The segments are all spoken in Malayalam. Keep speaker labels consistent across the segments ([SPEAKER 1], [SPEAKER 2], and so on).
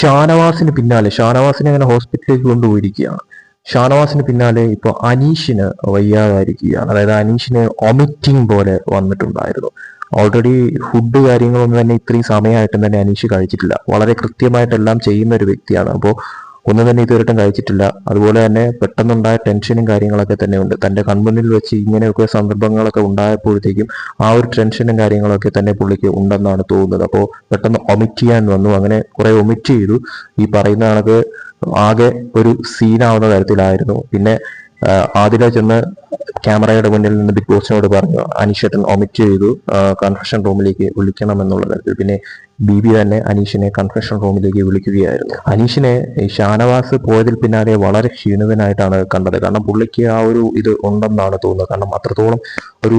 [SPEAKER 1] ഷാനവാസിന് പിന്നാലെ ഷാനവാസിനെ അങ്ങനെ ഹോസ്പിറ്റലിലേക്ക് കൊണ്ടുപോയിരിക്കുകയാണ്. ഷാനവാസിന് പിന്നാലെ ഇപ്പോൾ അനീഷിന് വയ്യാതായിരിക്കുകയാണ്. അതായത് അനീഷിന് ഒമിറ്റിംഗ് പോലെ വന്നിട്ടുണ്ടായിരുന്നു. ഓൾറെഡി ഫുഡ് കാര്യങ്ങളൊന്നും തന്നെ ഇത്രയും സമയമായിട്ടും തന്നെ അനീഷ് കഴിച്ചിട്ടില്ല. വളരെ കൃത്യമായിട്ടെല്ലാം ചെയ്യുന്ന ഒരു വ്യക്തിയാണ്. അപ്പോൾ ഒന്നും തന്നെ ഇതുവരെയായിട്ടും കഴിച്ചിട്ടില്ല. അതുപോലെ തന്നെ പെട്ടെന്നുണ്ടായ ടെൻഷനും കാര്യങ്ങളൊക്കെ തന്നെ ഉണ്ട്. തന്റെ കൺമുന്നിൽ വെച്ച് ഇങ്ങനെയൊക്കെ സന്ദർഭങ്ങളൊക്കെ ഉണ്ടായപ്പോഴത്തേക്കും ആ ഒരു ടെൻഷനും കാര്യങ്ങളൊക്കെ തന്നെ പുള്ളിക്ക് ഉണ്ടെന്നാണ് തോന്നുന്നത്. അപ്പോൾ പെട്ടെന്ന് ഒമിറ്റ് ചെയ്യാൻ വന്നു. അങ്ങനെ കുറെ ഒമിറ്റ് ചെയ്തു. ഈ പറയുന്ന കണക്ക് ആകെ ഒരു സീനാവുന്ന തരത്തിലായിരുന്നു. പിന്നെ ആദില ചെന്ന് ക്യാമറയുടെ മുന്നിൽ നിന്ന് ബിഗ് ബോസിനോട് പറഞ്ഞു അനീഷേട്ടൻ ഒമിറ്റ് ചെയ്തു കൺഫെഷൻ റൂമിലേക്ക് വിളിക്കണം എന്നുള്ള തരത്തിൽ. പിന്നെ ബി ബി തന്നെ അനീഷിനെ കൺഫെഷൻ റൂമിലേക്ക് വിളിക്കുകയായിരുന്നു. അനീഷിനെ ഷാനവാസ് പോയതിൽ പിന്നാലെ വളരെ ക്ഷീണിതനായിട്ടാണ് കണ്ടത്. കാരണം പുള്ളിക്ക് ആ ഒരു ഇത് ഉണ്ടെന്നാണ് തോന്നുന്നത്. കാരണം അത്രത്തോളം ഒരു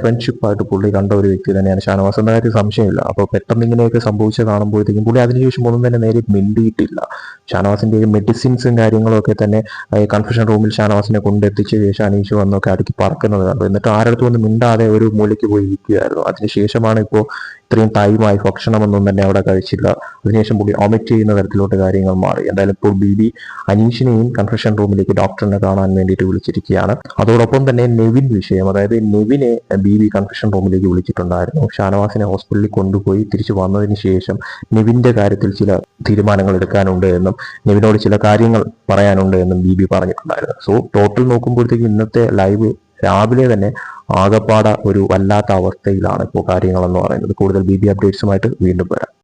[SPEAKER 1] ഫ്രണ്ട്ഷിപ്പായിട്ട് പുള്ളി കണ്ട ഒരു വ്യക്തി തന്നെയാണ് ഷാനവാസ്. എന്ന കാര്യം സംശയമില്ല. അപ്പോൾ പെട്ടെന്ന് ഇങ്ങനെയൊക്കെ സംഭവിച്ച് കാണുമ്പോഴത്തേക്കും പുള്ളി അതിനുശേഷം ഒന്നും തന്നെ നേരെ മിണ്ടിയിട്ടില്ല. ഷാനവാസിന്റെ മെഡിസിൻസും കാര്യങ്ങളൊക്കെ തന്നെ കൺഫെഷൻ റൂമിൽ ഷാനവാസിനെ കൊണ്ടെത്തിച്ച ശേഷം അനീഷ് വന്നൊക്കെ അടുക്കി പറക്കുന്നത് കണ്ടു. എന്നിട്ട് ആരടുത്തും ഒന്നും മിണ്ടാതെ ഒരു മൂലയ്ക്ക് പോയി ഇരിക്കുകയായിരുന്നു. അതിനുശേഷമാണ് ഇപ്പോൾ ഇത്രയും ടൈമായി ഭക്ഷണമൊന്നും തന്നെ അവിടെ കഴിച്ചില്ല. അതിനുശേഷം പുള്ളി ഒമിറ്റ് ചെയ്യുന്ന തരത്തിലോട്ട് കാര്യങ്ങൾ മാറി. എന്തായാലും ഇപ്പോൾ ബി ബി അനീഷിനെയും കൺഫെഷൻ റൂമിലേക്ക് ഡോക്ടറിനെ കാണാൻ വേണ്ടിയിട്ട് വിളിച്ചിരിക്കുകയാണ്. അതോടൊപ്പം തന്നെ നെവിൻ വിഷയം അതായത് നെവിനെ ബി ബി കൺഫെഷൻ റൂമിലേക്ക് വിളിച്ചിട്ടുണ്ടായിരുന്നു. ഷാനവാസിനെ ഹോസ്പിറ്റലിൽ കൊണ്ടുപോയി തിരിച്ചു വന്നതിന് ശേഷം നെവിന്റെ കാര്യത്തിൽ ചില തീരുമാനങ്ങൾ എടുക്കാനുണ്ട് എന്നും നെവിനോട് ചില കാര്യങ്ങൾ പറയാനുണ്ട് എന്നും ബി ബി പറഞ്ഞിട്ടുണ്ടായിരുന്നു. സോ ടോട്ടൽ നോക്കുമ്പോഴത്തേക്ക് ഇന്നത്തെ ലൈവ് രാവിലെ തന്നെ ആകപ്പാട ഒരു വല്ലാത്ത അവസ്ഥയിലാണ് ഇപ്പോൾ കാര്യങ്ങളെന്ന് പറയുന്നത്. കൂടുതൽ ബി ബി അപ്ഡേറ്റ്സുമായിട്ട് വീണ്ടും വരാം.